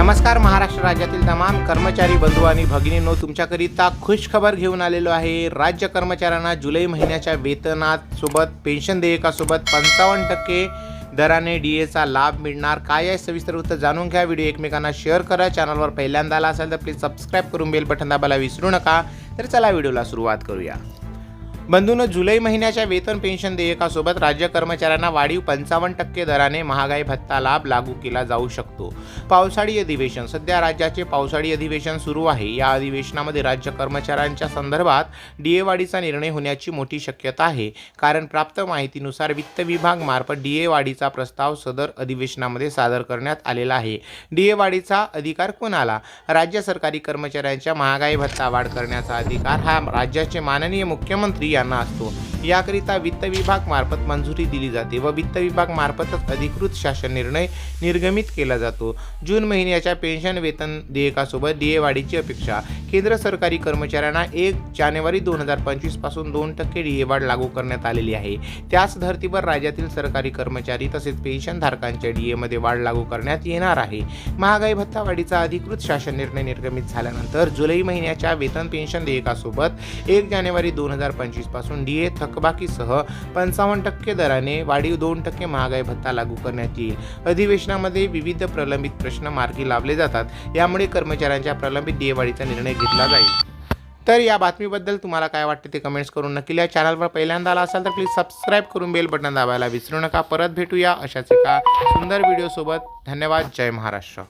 नमस्कार महाराष्ट्र राज्यातील तमाम कर्मचारी बंधू आणि भगिनींनो तुमच्याकरिता खुश खबर घेऊन आलेलो आहे. राज्य कर्मचाऱ्यांना जुलै महिन्याच्या वेतनात सोबत पेन्शन देयकासोबत पंचावन्न टक्के दराने डी एचा लाभ मिळणार. काय आहे सविस्तर उत्तर जाणून घ्या. व्हिडिओ एकमेकांना शेअर करा. चॅनलवर पहिल्यांदा आला असेल तर प्लीज सबस्क्राईब करून बेल बटन दाबायला विसरू नका. तर चला व्हिडिओला सुरुवात करूया. बंधून जुलै महिन्याच्या वेतन पेन्शन देयकासोबत राज्य कर्मचाऱ्यांना वाढीव पंचावन्न टक्के दराने महागाई भत्ता लाभ लागू केला जाऊ शकतो. पावसाळी अधिवेशन सध्या राज्याचे पावसाळी अधिवेशन सुरू आहे. या अधिवेशनामध्ये राज्य कर्मचाऱ्यांच्या संदर्भात डीए वाढीचा निर्णय होण्याची मोठी शक्यता आहे. कारण प्राप्त माहितीनुसार वित्त विभाग मार्फत डीए वाढीचा प्रस्ताव सदर अधिवेशनामध्ये सादर करण्यात आलेला आहे. डीए वाढीचा अधिकार कोणाला? राज्य सरकारी कर्मचाऱ्यांच्या महागाई भत्ता वाढ करण्याचा अधिकार हा राज्याचे माननीय मुख्यमंत्री a Nastro. याकरिता वित्त विभाग मार्फत मंजुरी दिली जाते व वित्त विभाग मार्फतच अधिकृत शासन निर्णय निर्गमित केला जातो. जून महिन्याच्या पेन्शन वेतन देयकासोबत डीए वाढीची अपेक्षा. केंद्र सरकारी कर्मचाऱ्यांना एक जानेवारी दोन हजार पंचवीसपासून दोन टक्के डीएवाढ लागू करण्यात आलेली आहे. त्याच धर्तीवर राज्यातील सरकारी कर्मचारी तसेच पेन्शनधारकांच्या डीएमध्ये वाढ लागू करण्यात येणार आहे. महागाई भत्ता वाढीचा अधिकृत शासन निर्णय निर्गमित झाल्यानंतर जुलै महिन्याच्या वेतन पेन्शन देयकासोबत एक जानेवारी दोन हजार पंचवीसपासून डीए थकबाकीसह पंचावन्न टक्के दराने वाढीव दोन टक्के महागाई भत्ता लागू करण्यात येईल. अधिवेशनामध्ये विविध प्रलंबित प्रश्न मार्गी लावले जातात. यामुळे कर्मचाऱ्यांच्या प्रलंबित डीए निर्णय घेतला जाईल. तर या बातमीबद्दल तुम्हाला काय वाटते ते कमेंट्स करून नक्की या चॅनलवर पहिल्यांदा आला असाल तर प्लीज सबस्क्राईब करून बेल बटन दाबायला विसरू नका. परत भेटूया अशाच एका सुंदर व्हिडिओसोबत धन्यवाद. जय महाराष्ट्र.